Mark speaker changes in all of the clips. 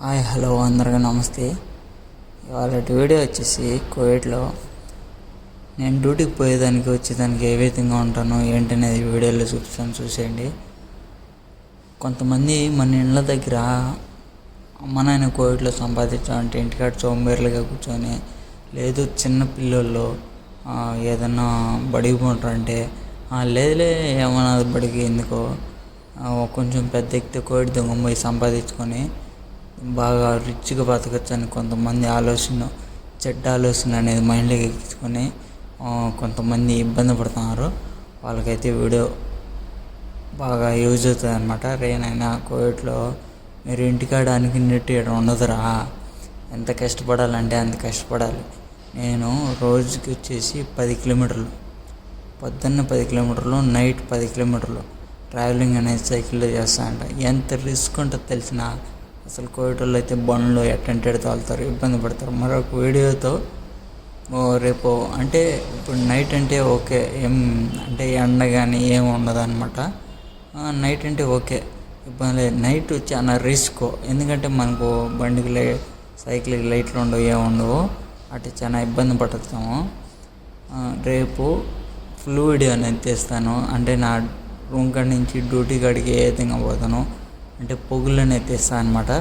Speaker 1: Hi hello అందరికీ నమస్తే. ఇవాళ వీడియో వచ్చేసి కోవిడ్లో. నేను డ్యూటీకి పోయేదానికి వచ్చేదానికి ఏ విధంగా ఉంటానో ఏంటనేది వీడియోలో చూపిస్తాను చూసేయండి. కొంతమంది మన ఇళ్ళ దగ్గర అమ్మ నాయన కోవిడ్లో సంపాదించాలంటే ఇంటికాడ సోంబేర్లుగా కూర్చొని లేదు చిన్న పిల్లల్లో ఏదన్నా బడికి పోంటారంటే లేదులే ఏమన్నా బడికి ఎందుకో కొంచెం పెద్ద ఎక్కితే కోవిడ్ దొంగ పోయి సంపాదించుకొని బాగా రిచ్గా బతకచ్చు అని కొంతమంది ఆలోచన చెడ్డ ఆలోచన అనేది మైండ్లోకి ఎక్కించుకొని కొంతమంది ఇబ్బంది పడుతున్నారు. వాళ్ళకైతే వీడియో బాగా యూజ్ అవుతుంది అనమాట రేనైనా కోవిడ్లో మీరు ఇంటికాడ అనుకున్నట్టు ఇక్కడ ఉండదురా. ఎంత కష్టపడాలంటే అంత కష్టపడాలి. నేను రోజుకి వచ్చేసి పది కిలోమీటర్లు పొద్దున్న పది కిలోమీటర్లు నైట్ పది కిలోమీటర్లు ట్రావెలింగ్ అనేది సైకిల్లో చేస్తా అంట. ఎంత రిస్క్ ఉంటుందో తెలిసిన అసలు కోవిడ్లో అయితే బండ్లు ఎట్టంటే తాగుతారు ఇబ్బంది పడతారు. మరొక వీడియోతో రేపు అంటే ఇప్పుడు నైట్ అంటే ఓకే ఏం అంటే ఎండ కానీ ఏం ఉండదు అనమాట నైట్ అంటే ఓకే ఇబ్బంది లేదు. నైట్ చాలా రిస్క్ ఎందుకంటే మనకు బండికి లై సైకిల్కి లైట్లు ఉండవు ఏముండవు అటు చాలా ఇబ్బంది పడుతాము. రేపు ఫ్లూ వీడియో అనేది తీస్తాను. అంటే నా రూమ్ కాడి నుంచి డ్యూటీ కాడికి ఏ విధంగా పోతాను అంటే పొగులు అనేది తీస్తాను అనమాట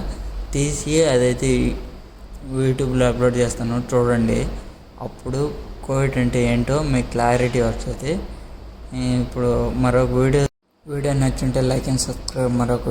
Speaker 1: తీసి అదైతే యూట్యూబ్లో అప్లోడ్ చేస్తాను చూడండి. అప్పుడు కోవిడ్ అంటే ఏంటో మీకు క్లారిటీ వస్తుంది. ఇప్పుడు మరొక వీడియో వీడియో నచ్చుంటే లైక్ అండ్ సబ్స్క్రైబ్ మరొక